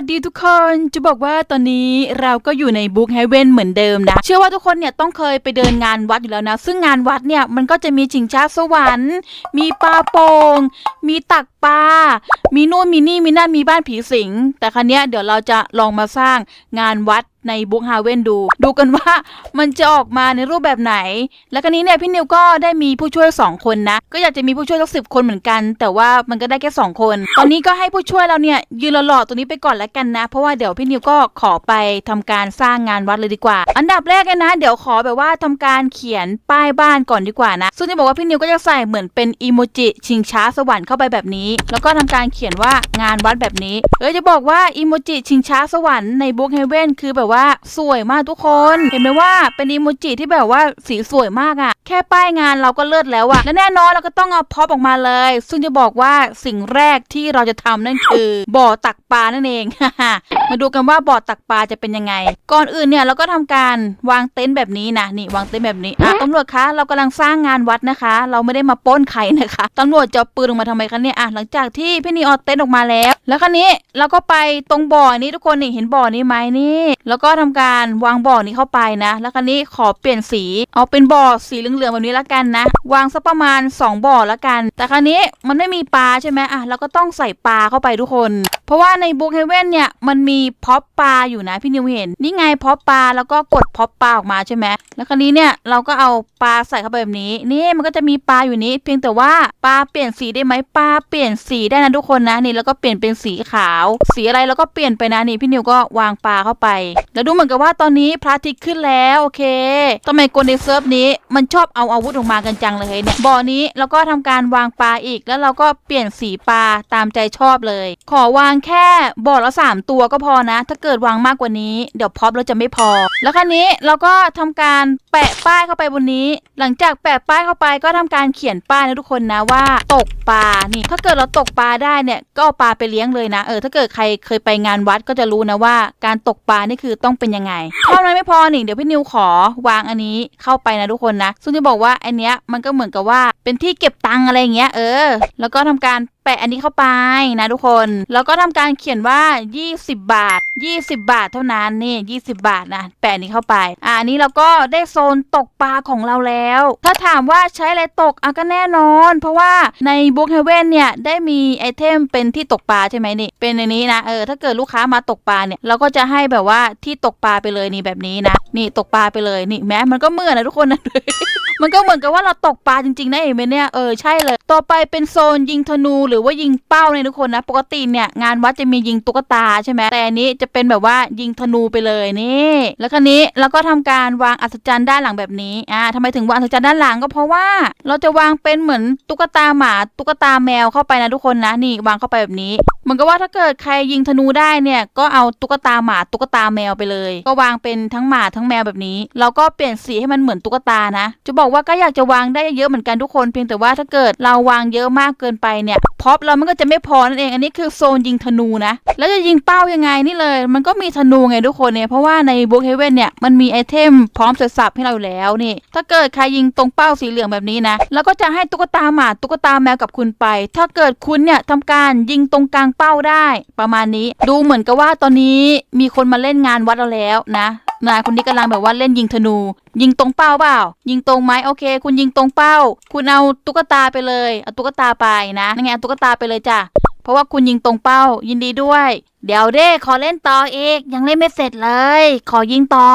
วัสดีทุกคนจะบอกว่าตอนนี้เราก็อยู่ในบุ๊กเฮเว่นเหมือนเดิมนะ เชื่อว่าทุกคนเนี่ยต้องเคยไปเดินงานวัดอยู่แล้วนะ ซึ่งงานวัดเนี่ยมันก็จะมีชิงช้าสวรรค์ มีปลาโป่งมีตักปลา มีนู่นมีนี่มีนั่นมีบ้านผีสิง แต่ครั้นี้เดี๋ยวเราจะลองมาสร้างงานวัด ในบุ๊กฮาเว่นดู ดูกันว่ามันจะออกมาในรูปแบบไหน แล้วกันนี้เนี่ยพี่นิวก็ได้มีผู้ช่วย 2 คนนะ ก็อยากจะมีผู้ช่วยสักสิบคนเหมือนกัน แต่ว่ามันก็ได้แค่ 2 คน ตอนนี้ก็ให้ผู้ช่วยเราเนี่ยยืนหล่อๆตัวนี้ไปก่อนแล้วกันนะ เพราะว่าเดี๋ยวพี่นิวก็ขอไปทำการสร้างงานวัดเลยดีกว่า อันดับแรกเลยนะ เดี๋ยวขอแบบว่าทำการเขียนป้ายบ้านก่อนดีกว่านะซึ่งจะบอกว่าพี่นิวก็จะใส่เหมือนเป็นอีโมจิชิงช้าสวรรค์เข้าไปแบบนี้ แล้วก็ทำการเขียนว่างานวัดแบบนี้เออจะบอกว่าอีโมจิชิงช้าสวรรค์ในบุ๊กเฮเว่นคือแบบว่าสวยมากทุกคน เห็นไหมว่าเป็นอีโมจิที่แบบว่าสีสวยมากอะแค่ป้ายงานเราก็เลิศแล้วอะและแน่นอนเราก็ต้องเอาพ็อปออกมาเลย ซึ่งจะบอกว่าสิ่งแรกที่เราจะทำนั่นคือ บ่อตักปลานั่นเอง มาดูกันว่าบ่อตักปลาจะเป็นยังไง ก่อนอื่นเนี่ยเราก็ทำการวางเต็นท์แบบนี้นะนี่วางเต็นท์แบบนี้อะตำรวจคะเรากำลังสร้างงานวัดนะคะ เราไม่ได้มาป้นใครนะคะตำรวจจะปืนออกมาทำไมคะเนี่ยอะหลังจากที่พี่นีออเต็นท์ออกมาแล้ว แล้วคราวนี้เราก็ไปตรงบ่อนี้ทุกคนนี่เห็นบ่อนี้ไหมนี่แล้วก็ทำการวางบ่อนี้เข้าไปนะ แล้วคราวนี้ขอเปลี่ยนสี เอาเป็นบ่อสีเหลืองๆแบบนี้ละกันนะ วางสักประมาณ 2 บ่อละกัน แต่คราวนี้มันไม่มีปลาใช่ไหมอะเราก็ต้องใส่ปลาเข้าไปทุกคน เพราะว่าในบุ๊กเฮเว่นเนี่ยมันมีพอปปลาอยู่นะพี่นิวเห็น นี่ไงพอปปลาแล้วก็กดพอปปลาออกมาใช่ไหมแล้วคราวนี้เนี่ยเราก็เอาปลาใส่เข้าไปแบบนี้ นี่มันก็จะมีปลาอยู่นี้ เพียงแต่ว่าปลาเปลี่ยนสีได้ไหมปลาเปลี่ยนสีได้นะทุกคนนะนี่แล้วก็เปลี่ยนเป็นสีขาว สีอะไรแล้วก็เปลี่ยนไปนะนี่พี่นิวก็วางปลาเข้าไป แล้วดูเหมือนกับว่าตอนนี้พระอาทิตย์ขึ้นแล้วโอเคทำไมคนในเซิร์ฟนี้มันชอบเอาอาวุธออกมากันจังเลยเนี่ยบ่อนี้แล้วก็ทำการวางปลาอีกแล้วเราก็เปลี่ยนสีปลาตามใจชอบเลย ขอวางแค่บ่อละสามตัวก็พอนะ ถ้าเกิดวางมากกว่านี้เดี๋ยวพร็อปเราจะไม่พอ แล้วคราวนี้เราก็ทำการแปะป้ายเข้าไปบนนี้ หลังจากแปะป้ายเข้าไปก็ทำการเขียนป้ายนะทุกคนนะว่าตกปลานี่ ถ้าเกิดเราตกปลาได้เนี่ยก็เอาปลาไปเลี้ยงเลยนะเออถ้าเกิดใครเคยไปงานวัดก็จะรู้นะว่า การตกปลานี่คือต้องเป็นยังไงเท่านั้นไม่พอนี่เดี๋ยวพี่นิวขอวางอันนี้เข้าไปนะทุกคนนะซึ่งจะบอกว่าอันเนี้ยมันก็เหมือนกับว่าเป็นที่เก็บตังอะไรอย่างเงี้ยเออ แล้วก็ทำการ ปะอันนี้เข้าไปนะทุกคน แล้วก็ทำการเขียนว่า 20 บาท 20 บาทเท่านั้นนี่20 บาทนะแปะอันนี้เข้าไป อ่าอันนี้เราก็ได้โซนตกปลาของเราแล้ว ถ้าถามว่าใช้อะไรตกอะก็แน่นอน เพราะว่าในบุ๊กเฮเว่นเนี่ยได้มีไอเทมเป็นที่ตกปลาใช่ไหมนี่เป็นในนี้นะเออถ้าเกิดลูกค้ามาตกปลาเนี่ยเราก็จะให้แบบว่าที่ตกปลาไปเลยนี่แบบนี้นะนี่ตกปลาไปเลยนี่แม้มันก็เหมือนนะทุกคนนะมันก็เหมือนกับว่าเราตกปลาจริงๆนะเห็นไหมเนี่ยเออใช่เลย ต่อไปเป็นโซนยิงธนูหรือือว่ายิงเป้าเนี่ยทุกคนนะ ปกติเนี่ยงานวัดจะมียิงตุ๊กตาใช่ไหมแต่อันนี้จะเป็นแบบว่ายิงธนูไปเลยนี่แล้วคราวนี้เราก็ทำการวางอัศจรรย์ด้านหลังแบบนี้อ่าทำไมถึงวางอัศจรรย์ด้านหลังก็เพราะว่าเราจะวางเป็นเหมือนตุ๊กตาหมาตุ๊กตาแมวเข้าไปนะทุกคนนะนี่วางเข้าไปแบบนี้เหมือนกับว่าถ้าเกิดใครยิงธนูได้เนี่ยก็เอาตุ๊กตาหมาตุ๊กตาแมวไปเลย ก็วางเป็นทั้งหมาทั้งแมวแบบนี้เราก็เปลี่ยนสีให้มันเหมือนตุ๊กตานะ จะบอกว่าก็อยากจะวางได้เยอะเหมือนกันทุกคนเพียงแต่ว่าถ้าเกิดเราวางเยอะมากเกินไปเนี่ยพร็อปเรามันก็จะไม่พอนั่นเองอันนี้คือโซนยิงธนูนะ แล้วจะยิงเป้ายังไงนี่เลย มันก็มีธนูไงทุกคนเนี่ยเพราะว่าในบุ๊กเฮเว่นเนี่ยมันมีไอเทมพร้อมเสร็จสับให้เราแล้วนี่ ถ้าเกิดใครยิงตรงเป้าสีเหลืองแบบนี้นะ แล้วก็จะให้ตุ๊กตาหมาตุ๊กตาแมวกับคุณไป ถ้าเกิดคุณเนี่ยทำการยิงตรงกลางเป้าได้ ประมาณนี้ ดูเหมือนกับว่าตอนนี้มีคนมาเล่นงานวัดเราแล้วนะ นายคนนี้กำลังแบบว่าเล่นยิงธนู ยิงตรงเป้าเปล่า ยิงตรงไหมโอเค คุณยิงตรงเป้า คุณเอาตุ๊กตาไปเลยเอาตุ๊กตาไปนะนั่นไงเอาตุ๊กตาไปเลยจ้ะเพราะว่าคุณยิงตรงเป้า ยินดีด้วย เดี๋ยวเด้ขอเล่นต่ออีกยังเล่นไม่เสร็จเลย ขอยิงต่อ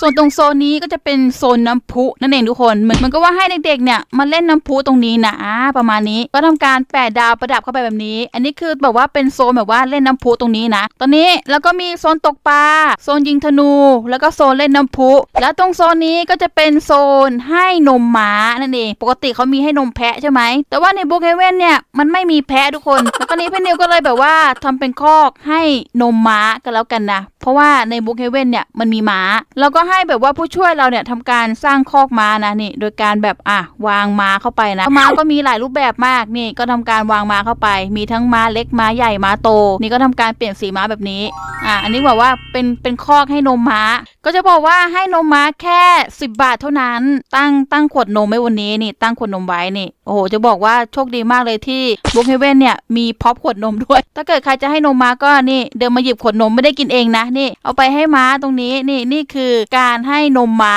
ส่วนตรงโซนนี้ก็จะเป็นโซนน้ำพุนั่นเองทุกคน เหมือนมันก็ว่าให้เด็กๆเนี่ยมาเล่นน้ำพุตรงนี้นะประมาณนี้ ก็ทำการแปะดาวประดับเข้าไปแบบนี้ อันนี้คือแบบว่าเป็นโซนแบบว่าเล่นน้ำพุตรงนี้นะ ตอนนี้แล้วก็มีโซนตกปลา โซนยิงธนู แล้วก็โซนเล่นน้ำพุ แล้วตรงโซนนี้ก็จะเป็นโซนให้นมหมานั่นเอง ปกติเขามีให้นมแพะใช่ไหม แต่ว่าในบุ๊กเฮเว่นเนี่ยมันไม่มีแพะทุกคน แล้วตอนนี้พี่นิวก็เลยแบบว่าทำเป็นคอกให้นมม้ากันแล้วกันนะ เพราะว่าในบุ๊กเฮเว่นเนี่ยมันมีม้า แล้วก็ให้แบบว่าผู้ช่วยเราเนี่ยทำการสร้างคอกม้านะนี่ โดยการแบบอะวางม้าเข้าไปนะม้าก็มีหลายรูปแบบมากนี่ก็ทำการวางม้าเข้าไป มีทั้งม้าเล็กม้าใหญ่ม้าโต นี่ก็ทำการเปลี่ยนสีม้าแบบนี้อะอันนี้บอกว่าเป็นเป็นคอกให้นมม้า ก็จะบอกว่าให้นมม้าแค่ 10 บาทเท่านั้น ตั้งตั้งขวดนมไว้วันนี้นี่ ตั้งขวดนมไว้นี่โอ้โหจะบอกว่าโชคดีมากเลยที่บุ๊กเฮเว่นเนี่ยมีพ็อปขวดนมด้วย ถ้าเกิดใครจะให้นมม้าก็นี่เดินมาหยิบขวดนมไม่ได้กินเองนะนี่ เอาไปให้ม้าตรงนี้นี่นี่คือการให้นมม้า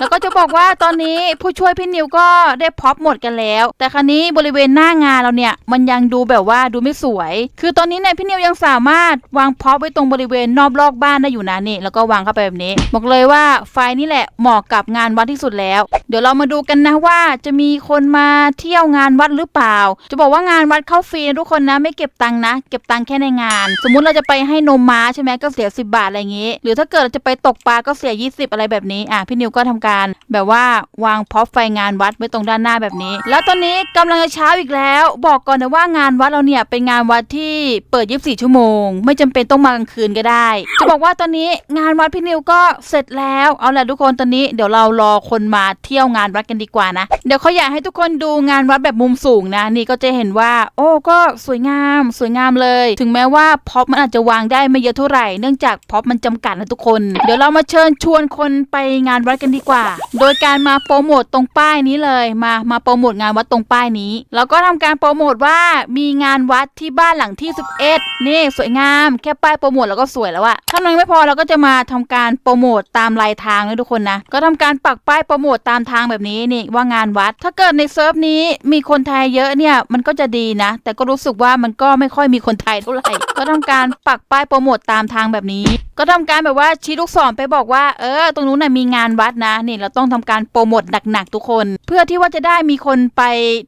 แล้วก็จะบอกว่าตอนนี้ผู้ช่วยพี่นิวก็ได้พ็อปหมดกันแล้ว แต่ครั้นี้บริเวณหน้างานเราเนี่ยมันยังดูแบบว่าดูไม่สวย คือตอนนี้เนี่ยพี่นิวยังสามารถวางพ็อปไว้ตรงบริเวณนอบลอกบ้านได้อยู่นะนี่ แล้วก็วางเข้าไปแบบนี้ บอกเลยว่าไฟนี่แหละเหมาะกับงานวัดที่สุดแล้ว เดี๋ยวเรามาดูกันนะว่าจะมีคนมาเที่ยวงานวัดหรือเปล่า จะบอกว่างานวัดเข้าฟรีทุกคนนะไม่เก็บตังค์นะ เก็บตังค์แค่ในงาน สมมุติเราจะไปให้นมม้าใช่ไหมก็เสีย 10 บาทอะไรอย่างงี้ หรือถ้าเกิดเราจะไปตกปลาก็เสีย 20 อะไรแบบนี้อะพี่นิวก็ทำการแบบว่าวางพ็อปไฟงานวัดไว้ตรงด้านหน้าแบบนี้ แล้วตอนนี้กำลังจะเช้าอีกแล้ว บอกก่อนนะว่างานวัดเราเนี่ยเป็นงานวัดที่เปิด 24 ชั่วโมง ไม่จำเป็นต้องมากลางคืนก็ได้ จะบอกว่าตอนนี้งานวัดพี่นิวก็เสร็จแล้วเอาละทุกคนตอนนี้เดี๋ยวเรารอคนมาเที่ยวงานวัดกันดีกว่านะ เดี๋ยวเขาอยากให้ทุกคนดูงานวัดแบบมุมสูงนะ นี่ก็จะเห็นว่า โอ้ก็สวยงาม สวยงามเลย ถึงแม้ว่าพ็อปมันอาจจะวางได้ไม่เยอะเท่าไหร่เนื่องจากพ็อปมันจำกัดนะทุกคน เดี๋ยวเรามาเชิญชวนคนไปงานวัดกันดีกว่าโดยการมาโปรโมทตรงป้ายนี้เลย มามาโปรโมทงานวัดตรงป้ายนี้ แล้วก็ทำการโปรโมทว่ามีงานวัดที่บ้านหลังที่ 11 นี่สวยงาม แค่ป้ายโปรโมทแล้วก็สวยแล้วอะถ้ามันไม่พอเราก็จะมาทำการโปรโมทตามลายทางเลยทุกคนนะ ก็ทำการปักป้ายโปรโมทตามทางแบบนี้นี่ว่างานวัด ถ้าเกิดในเซิร์ฟนี้มีคนไทยเยอะเนี่ยมันก็จะดีนะ แต่ก็รู้สึกว่ามันก็ไม่ค่อยมีคนไทยเท่าไหร่ ก็ทำการปักป้ายโปรโมทตามทางแบบนี้ ก็ทำการแบบว่าชี้ลูกศรไปบอกว่าเออ ตรงนู้นน่ะมีงานวัดนะนี่เราต้องทำการโปรโมทหนักๆทุกคน เพื่อที่ว่าจะได้มีคนไป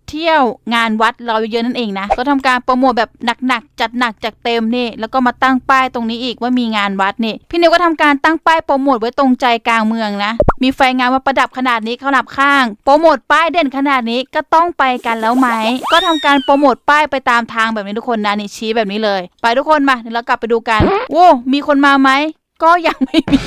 เที่ยวงานวัดเราเยอะๆนั่นเองนะก็ทำการโปรโมทแบบหนักๆจัดหนักจัดเต็มนี่แล้วก็มาตั้งป้ายตรงนี้อีกว่ามีงานวัดนี่พี่นิวก็ทำการตั้งป้ายโปรโมทไว้ตรงใจกลางเมืองนะ มีไฟงานมาประดับขนาดนี้ขนาบข้าง โปรโมทป้ายเด่นขนาดนี้ก็ต้องไปกันแล้วไหมก็ทำการโปรโมทป้ายไปตามทางแบบนี้ทุกคนนะนี่ชี้แบบนี้เลย ไปทุกคนมาเดี๋ยวเรากลับไปดูกันโว้มีคนมาไหมก็ยังไม่มี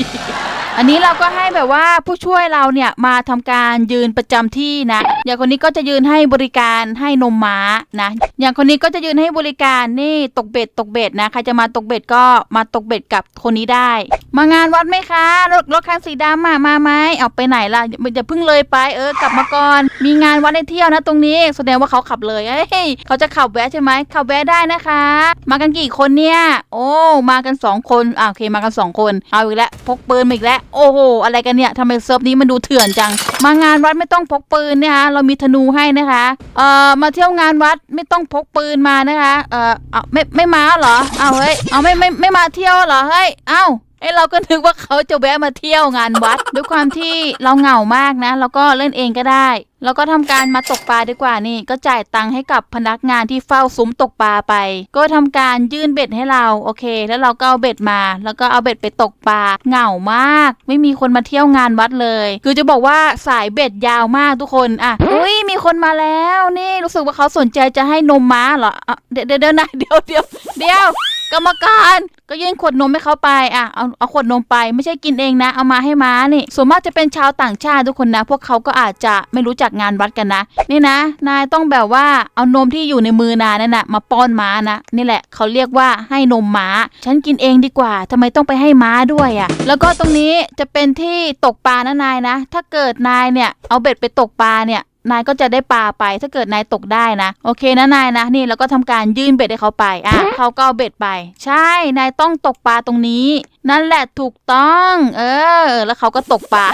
อันนี้เราก็ให้แบบว่าผู้ช่วยเราเนี่ยมาทำการยืนประจำที่นะ อย่างคนนี้ก็จะยืนให้บริการให้นมม้านะ อย่างคนนี้ก็จะยืนให้บริการนี่ตกเบ็ดตกเบ็ดนะใครจะมาตกเบ็ดก็มาตกเบ็ดกับคนนี้ได้ มางานวัดไหมคะรถรถคันสีดำมามาไหมเอาไปไหนล่ะอย่าเพิ่งเลยไปเออกลับมาก่อน มีงานวัดให้เที่ยวนะตรงนี้แสดงว่าเขาขับเลยเอ้ยเขาจะขับแวะใช่ไหมขับแวะได้นะคะ มากันกี่คนเนี่ย โอ้มากันสองคนอ่าโอเคมากันสองคนเอาอีกแล้วพกปืนมาอีกแล้วโอ้โห อะไรกันเนี่ยทำไมเซิร์ฟนี้มันดูเถื่อนจัง มางานวัดไม่ต้องพกปืนเนี่ยฮะเรามีธนูให้นะคะเอ่อมาเที่ยวงานวัดไม่ต้องพกปืนมานะคะเอ่อเอาไม่ไม่มาเหรอเอาเฮ้ยเอาไม่ไม่ไม่มาเที่ยวเหรอเฮ้ยเอ้า อ้เราก็นึกว่าเขาจะแวะมาเที่ยวงานวัด ด้วยความที่เราเหงามากนะเราก็เล่นเองก็ได้ แล้วก็ทำการมาตกปลาดีกว่านี่ ก็จ่ายตังค์ให้กับพนักงานที่เฝ้าซุ้มตกปลาไป ก็ทำการยื่นเบ็ดให้เราโอเค แล้วเราก็เอาเบ็ดมา แล้วก็เอาเบ็ดไปตกปลาเหงามาก ไม่มีคนมาเที่ยวงานวัดเลย คือจะบอกว่าสายเบ็ดยาวมากทุกคนอะอุ้ยมีคนมาแล้วนี่รู้สึกว่าเขาสนใจจะให้นมม้าเหรอเดี๋ยวเดี๋ยวเดี๋ยวนะเดี๋ยวเดี๋ยวเดี๋ยวกรรมการ ก็ยื่นขวดนมให้เขาไปอะเอาเอาขวดนมไปไม่ใช่กินเองนะ เอามาให้ม้านี่ส่วนมากจะเป็นชาวต่างชาติทุกคนนะ พวกเขาก็อาจจะไม่รู้จักงานวัดกันนะ นี่นะ นายต้องแบบว่าเอานมที่อยู่ในมือนายนั่นนะมาป้อนม้านะนี่แหละเขาเรียกว่าให้นมม้า ฉันกินเองดีกว่าทำไมต้องไปให้ม้าด้วยอะแล้วก็ตรงนี้จะเป็นที่ตกปลานะนายนะ ถ้าเกิดนายเนี่ยเอาเบ็ดไปตกปลาเนี่ย นายก็จะได้ปลาไปถ้าเกิดนายตกได้นะ โอเคนะนายนะนี่แล้วก็ทำการยื่นเบ็ดให้เขาไปอะเขาก็เอาเบ็ดไป ใช่นายต้องตกปลาตรงนี้ นั่นแหละถูกต้อง เออ แล้วเขาก็ตกปลา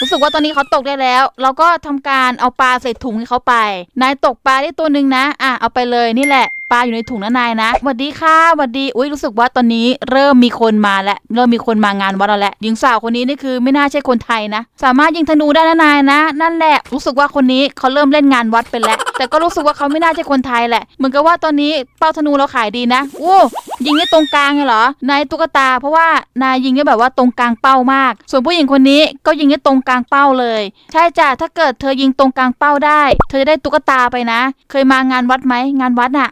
รู้สึกว่าตอนนี้เขาตกได้แล้ว เราก็ทำการเอาปลาใส่ถุงให้เขาไป นายตกปลาได้ตัวหนึ่งนะ อะเอาไปเลยนี่แหละ ปลาอยู่ในถุงนะนายนะสวัสดีค่ะสวัสดี อุ้ยรู้สึกว่าตอนนี้เริ่มมีคนมาแล้ว เริ่มมีคนมางานวัดเราแล้วหญิงสาวคนนี้นี่คือไม่น่าใช่คนไทยนะ สามารถยิงธนูได้นะนายนะ นั่นแหละ รู้สึกว่าคนนี้เขาเริ่มเล่นงานวัดไปแล้ว แต่ก็รู้สึกว่าเขาไม่น่าใช่คนไทยแหละ เหมือนกับว่าตอนนี้เป้าธนูเราขายดีนะ โอ้ยิงได้ตรงกลางเลยเหรอนายตุ๊กตา เพราะว่านายยิงได้แบบว่าตรงกลางเป้ามาก ส่วนผู้หญิงคนนี้ก็ยิงได้ตรงกลางเป้าเลย ใช่จ้ะถ้าเกิดเธอยิงตรงกลางเป้าได้ เธอจะได้ตุ๊กตาไปนะ เคยมางานวัดไหมงานวัดน่ะ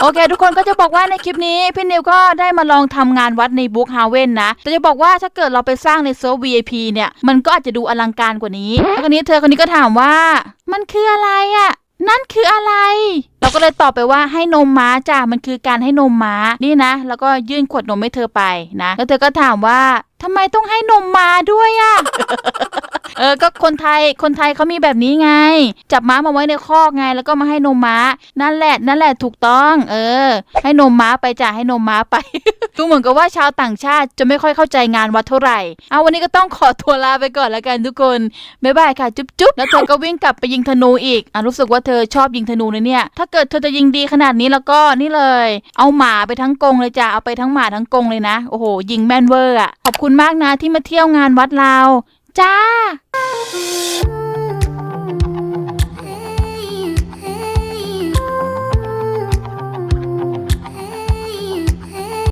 โอเค ทุกคนก็จะบอกว่าในคลิปนี้ พี่นิวก็ได้มาลองทำงานวัดในบุ๊กฮาเว่นนะ แต่จะบอกว่าถ้าเกิดเราไปสร้างในเซิร์ฟ VIP เนี่ย มันก็อาจจะดูอลังการกว่านี้แล้วคนนี้เธอคนนี้ก็ถามว่ามันคืออะไรอะ่ะ นั่นคืออะไร เราก็เลยตอบไปว่าให้นมม้าจ้ะมันคือการให้นมม้านี่นะ แล้วก็ยื่นขวดนมให้เธอไปนะ แล้วเธอก็ถามว่าทำไมต้องให้นมม้าด้วยอะ ออก็คนไทยคนไทยเขามีแบบนี้ไง จับม้ามาไว้ในคอกไง แล้วก็มาให้นมม้า นั่นแหละนั่นแหละถูกต้อง เออ ให้นมม้าไปจ้ะให้นมม้าไป ดูเหมือนกับว่าชาวต่างชาติจะไม่ค่อยเข้าใจงานวัดเท่าไหร่เอาวันนี้ก็ต้องขอตัวลาไปก่อนแล้วกันทุกคนบ๊ายบายค่ะจุ๊บจุ๊บแล้วเธอก็วิ่งกลับไปยิงธนูอีกอะรู้สึกว่าเธอชอบยิงธนูนะเนี่ย ถ้าเกิดเธอจะยิงดีขนาดนี้แล้วก็นี่เลย เอาหมาไปทั้งกรงเลยจ้ะเอาไปทั้งหมาทั้งกรงเลยนะโอ้โหยิงแม่นเวอร์อะขอบคุณมากนะที่มาเที่ยวงานวัดเรา จ้า